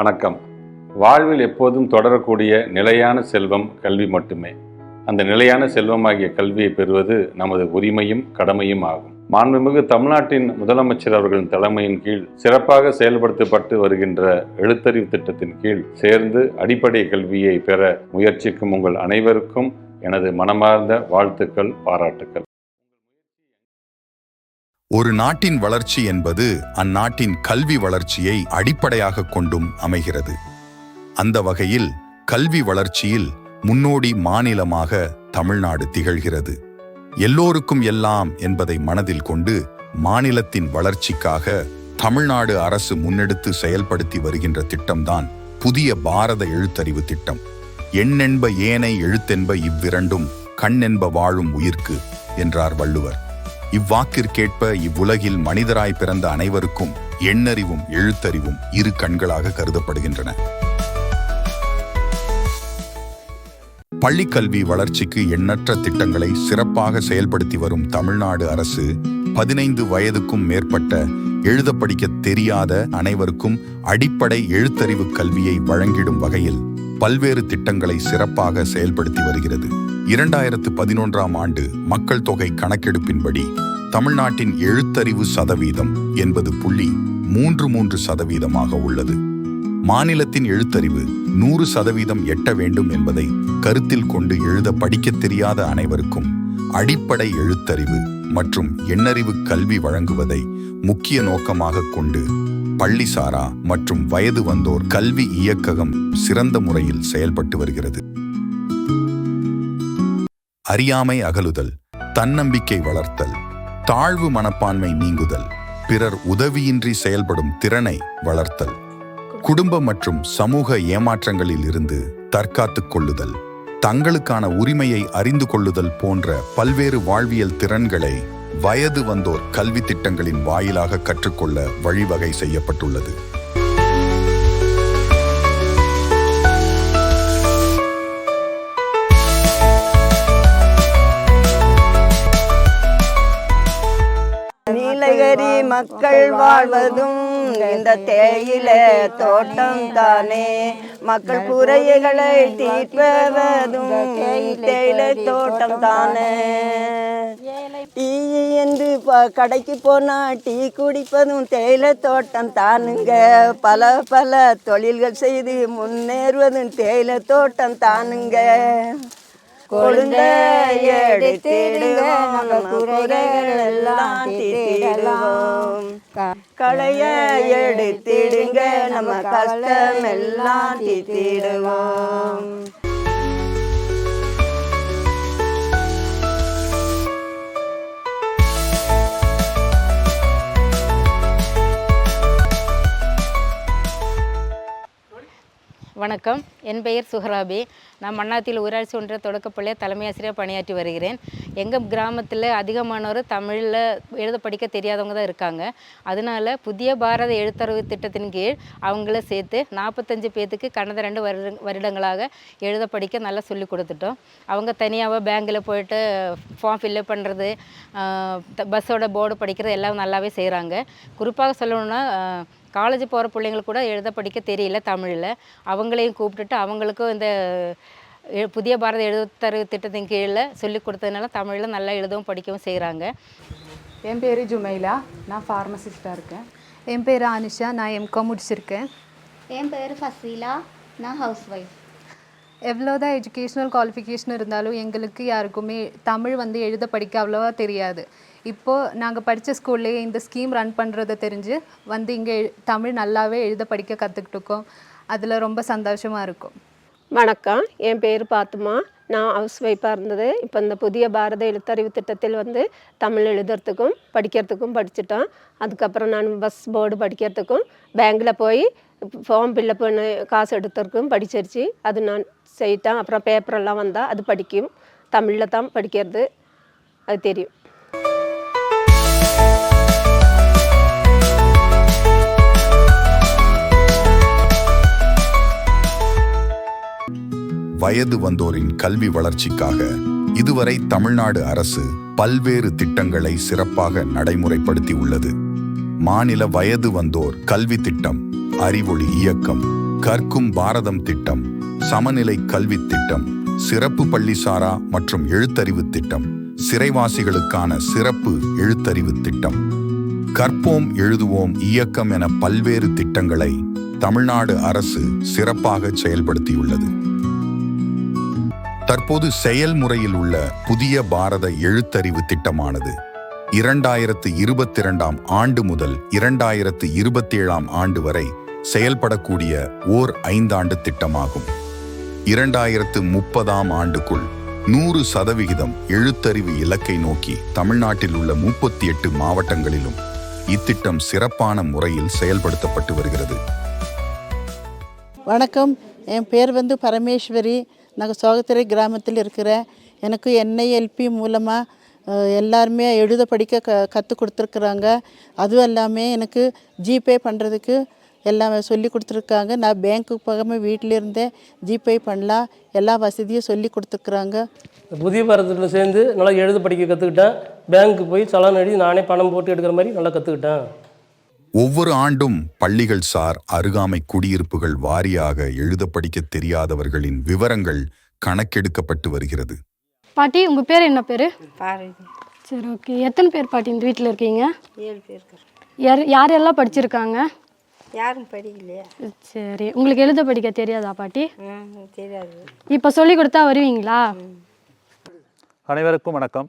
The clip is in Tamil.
வணக்கம். வாழ்வில் எப்போதும் தொடரக்கூடிய நிலையான செல்வம் கல்வி மட்டுமே. அந்த நிலையான செல்வமாகிய கல்வியை பெறுவது நமது உரிமையும் கடமையும் ஆகும். மாண்புமிகு தமிழ்நாட்டின் முதலமைச்சர் அவர்களின் தலைமையின் கீழ் சிறப்பாக செயல்படுத்தப்பட்டு வருகின்ற எழுத்தறிவு திட்டத்தின் கீழ் சேர்ந்து அடிப்படை கல்வியை பெற முயற்சிக்கும் உங்கள் அனைவருக்கும் எனது மனமார்ந்த வாழ்த்துக்கள் பாராட்டுக்கள். ஒரு நாட்டின் வளர்ச்சி என்பது அந்நாட்டின் கல்வி வளர்ச்சியை அடிப்படையாக கொண்டும் அமைகிறது. அந்த வகையில் கல்வி வளர்ச்சியில் முன்னோடி மாநிலமாக தமிழ்நாடு திகழ்கிறது. எல்லோருக்கும் எல்லாம் என்பதை மனதில் கொண்டு மாநிலத்தின் வளர்ச்சிக்காக தமிழ்நாடு அரசு முன்னெடுத்து செயல்படுத்தி வருகின்ற திட்டம்தான் புதிய பாரத எழுத்தறிவு திட்டம். எண்ணென்ப ஏனை எழுத்தென்ப இவ்விரண்டும் கண்ணென்ப வாழும் உயிர்க்கு என்றார் வள்ளுவர். இவ்வாக்கிற்கேற்ப இவ்வுலகில் மனிதராய் பிறந்த அனைவருக்கும் எண்ணறிவும் எழுத்தறிவும் இரு கண்களாக கருதப்படுகின்றன. பள்ளிக்கல்வி வளர்ச்சிக்கு எண்ணற்ற திட்டங்களை சிறப்பாக செயல்படுத்தி வரும் தமிழ்நாடு அரசு பதினைந்து வயதுக்கும் மேற்பட்ட எழுத படிக்க தெரியாத அனைவருக்கும் அடிப்படை எழுத்தறிவு கல்வியை வழங்கிடும் வகையில் பல்வேறு திட்டங்களை சிறப்பாக செயல்படுத்தி வருகிறது. இரண்டாயிரத்து பதினொன்றாம் ஆண்டு மக்கள் தொகை கணக்கெடுப்பின்படி தமிழ்நாட்டின் எழுத்தறிவு சதவீதம் என்பது புள்ளி மூன்று மூன்று சதவீதமாக உள்ளது. மாநிலத்தின் எழுத்தறிவு நூறு சதவீதம் எட்ட வேண்டும் என்பதை கருத்தில் கொண்டு எழுத படிக்கத் தெரியாத அனைவருக்கும் அடிப்படை எழுத்தறிவு மற்றும் எண்ணறிவு கல்வி வழங்குவதை முக்கிய நோக்கமாக கொண்டு பள்ளிசாரா மற்றும் வயது வந்தோர் கல்வி இயக்ககம் சிறந்த முறையில் செயல்பட்டு வருகிறது. அறியாமை அகலுதல் தன்னம்பிக்கை வளர்த்தல் தாழ்வு மனப்பான்மை நீங்குதல் பிறர் உதவியின்றி செயல்படும் திறனை வளர்த்தல் குடும்ப மற்றும் சமூக ஏமாற்றங்களில் இருந்து தற்காத்துக் கொள்ளுதல் தங்களுக்கான உரிமையை அறிந்து கொள்ளுதல் போன்ற பல்வேறு வாழ்வியல் திறன்களை வயது வந்தோர் கல்வி திட்டங்களின் வாயிலாக கற்றுக்கொள்ள வழிவகை செய்யப்பட்டுள்ளது. மக்கள் வாழ்வதும் இந்த தேயிலை தோட்டம் தானே மக்கள் குறைகளை தீர்ப்பதும் தேயிலை தோட்டம் தானே டீ என்று கடைக்கு போனா டீ குடிப்பதும் தேயிலை தோட்டம் தானுங்க பல பல தொழில்கள் செய்து முன்னேறுவதும் தேயிலை தோட்டம் தானுங்க கொழுந்த எடுத்திடுவோம் நம்ம குறைகள் எல்லாம் தீர்த்திடுவோம். களைய எடுத்திடுங்க நம்ம கஷ்டம் எல்லாம் தீர்த்திடுவோம். வணக்கம். என் பெயர் சுஹராபி. நான் மன்னாத்தில் ஊராட்சி ஒன்றிய தொடக்கப்பள்ளிய தலைமை ஆசிரியர் பணியாற்றி வருகிறேன். எங்கள் கிராமத்தில் அதிகமானோர் தமிழில் எழுத படிக்க தெரியாதவங்க தான் இருக்காங்க. அதனால புதிய பாரத எழுத்தறிவு திட்டத்தின் கீழ் அவங்கள சேர்த்து நாற்பத்தஞ்சு பேர்த்துக்கு கடந்த ரெண்டு வருட வருடங்களாக எழுத படிக்க நல்லா சொல்லி கொடுத்துட்டோம். அவங்க தனியாக பேங்கில் போயிட்டு ஃபார்ம் ஃபில்லப் பண்ணுறது பஸ்ஸோட போர்டு படிக்கிறது எல்லாம் நல்லாவே செய்கிறாங்க குறிப்பாக சொல்லணும்னா காலேஜ் போகிற பிள்ளைங்களுக்கு கூட எழுத படிக்க தெரியல தமிழில். அவங்களையும் கூப்பிட்டுட்டு அவங்களுக்கும் இந்த புதிய பாரத எழுத்தறிவு திட்டத்தின் கீழில் சொல்லி கொடுத்ததுனால தமிழில் நல்லா எழுதவும் படிக்கவும் செய்கிறாங்க என் பேர் ஜுமைலா. நான் ஃபார்மசிஸ்டாக இருக்கேன். என் பேர் அனிஷா. நான் எம்காம் முடிச்சிருக்கேன். என் பேர் ஃபசீலா. நான் ஹவுஸ் ஒய்ஃப் எவ்வளோதான் எஜுகேஷ்னல் குவாலிஃபிகேஷன் இருந்தாலும் எங்களுக்கு யாருக்குமே தமிழ் வந்து எழுத படிக்க அவ்வளோவா தெரியாது. இப்போது நாங்கள் படித்த ஸ்கூல்லேயே இந்த ஸ்கீம் ரன் பண்ணுறத தெரிஞ்சு வந்து இங்கே தமிழ் நல்லாவே எழுத படிக்க கற்றுக்கிட்டுருக்கோம் அதில் ரொம்ப சந்தோஷமாக இருக்கும். வணக்கம். என் பேர் பாத்துமா. நான் ஹவுஸ் ஒய்ஃபாக இருந்தது. இப்போ இந்த புதிய பாரத எழுத்தறிவு திட்டத்தில் வந்து தமிழ் எழுதுறதுக்கும் படிக்கிறதுக்கும் படிச்சிட்டோம். அதுக்கப்புறம் நான் பஸ் போர்டு படிக்கிறதுக்கும் பேங்கில் போய் ஃபார்ம் ஃபில்லப் பண்ண காசு எடுத்ததுக்கும் படிச்சிருச்சு. அது நான் செய்யிட்டேன் அப்புறம் பேப்பரெல்லாம் வந்தால் அது படிக்கும். தமிழில் தான் படிக்கிறது. அது தெரியும். வயது வந்தோரின் கல்வி வளர்ச்சிக்காக இதுவரை தமிழ்நாடு அரசு பல்வேறு திட்டங்களை சிறப்பாக நடைமுறைப்படுத்தி உள்ளது மாநில வயது வந்தோர் கல்வி திட்டம் அறிவொளி இயக்கம் கற்கும் பாரதம் திட்டம் சமநிலை கல்வி திட்டம் சிறப்பு பள்ளிசாரா மற்றும் எழுத்தறிவு திட்டம் சிறைவாசிகளுக்கான சிறப்பு எழுத்தறிவு திட்டம். கற்போம் எழுதுவோம் இயக்கம் என பல்வேறு திட்டங்களை தமிழ்நாடு அரசு சிறப்பாக செயல்படுத்தியுள்ளது. தற்போது செயல்முறையில் உள்ள புதிய பாரத எழுத்தறிவு திட்டமானது இரண்டாயிரத்து இருபத்தி இரண்டாம் ஆண்டு முதல் இரண்டாயிரத்து இருபத்தி ஏழாம் ஆண்டு வரை செயல்படக்கூடிய ஓர் ஐந்தாண்டு திட்டமாகும். இரண்டாயிரத்து முப்பதாம் ஆண்டுக்குள் நூறு சதவிகிதம் எழுத்தறிவு இலக்கை நோக்கி தமிழ்நாட்டில் உள்ள முப்பத்தி எட்டு மாவட்டங்களிலும் இத்திட்டம் சிறப்பான முறையில் செயல்படுத்தப்பட்டு வருகிறது. வணக்கம். என் பேர் வந்து பரமேஸ்வரி. நாங்கள் சோகத்துறை கிராமத்தில் இருக்கிற எனக்கு என்ஐஎல்பி மூலமாக எல்லாருமே எழுத படிக்க க கற்றுக் கொடுத்துருக்குறாங்க. அதுவும் எல்லாமே எனக்கு ஜிபே பண்ணுறதுக்கு எல்லாம் சொல்லி கொடுத்துருக்காங்க. நான் பேங்க்குக்கு போகாமல் வீட்டில் இருந்தே ஜிபே பண்ணலாம். எல்லா வசதியும் சொல்லி கொடுத்துருக்குறாங்க. புதிய பாரதத்தில் சேர்ந்து நல்லா எழுத படிக்க கற்றுக்கிட்டேன் பேங்க்கு போய் சலான் எழுதி நானே பணம் போட்டு எடுக்கிற மாதிரி நல்லா கற்றுக்கிட்டேன் ஒவ்வொரு ஆண்டும் பள்ளிகள் சார் அருகாமை குடியிருப்புகள் வாரியாக எழுத படிக்க தெரியாதவர்களின் விவரங்கள் கணக்கெடுக்கப்பட்டு வருகிறது. பாட்டி உங்கள் பேர் என்ன பேர்? பாரதி. சரி ஓகே. எத்தனை பேர் பாட்டி இந்த வீட்டில் இருக்கீங்க? ஏழு பேர் யார் யாரெல்லாம் படிச்சிருக்காங்க? யாரும் படிக்கலையா. சரி. உங்களுக்கு எழுத படிக்க தெரியாதா பாட்டி? ம் தெரியாது. இப்போ சொல்லி கொடுத்தா வருவீங்களா? அனைவருக்கும் வணக்கம்.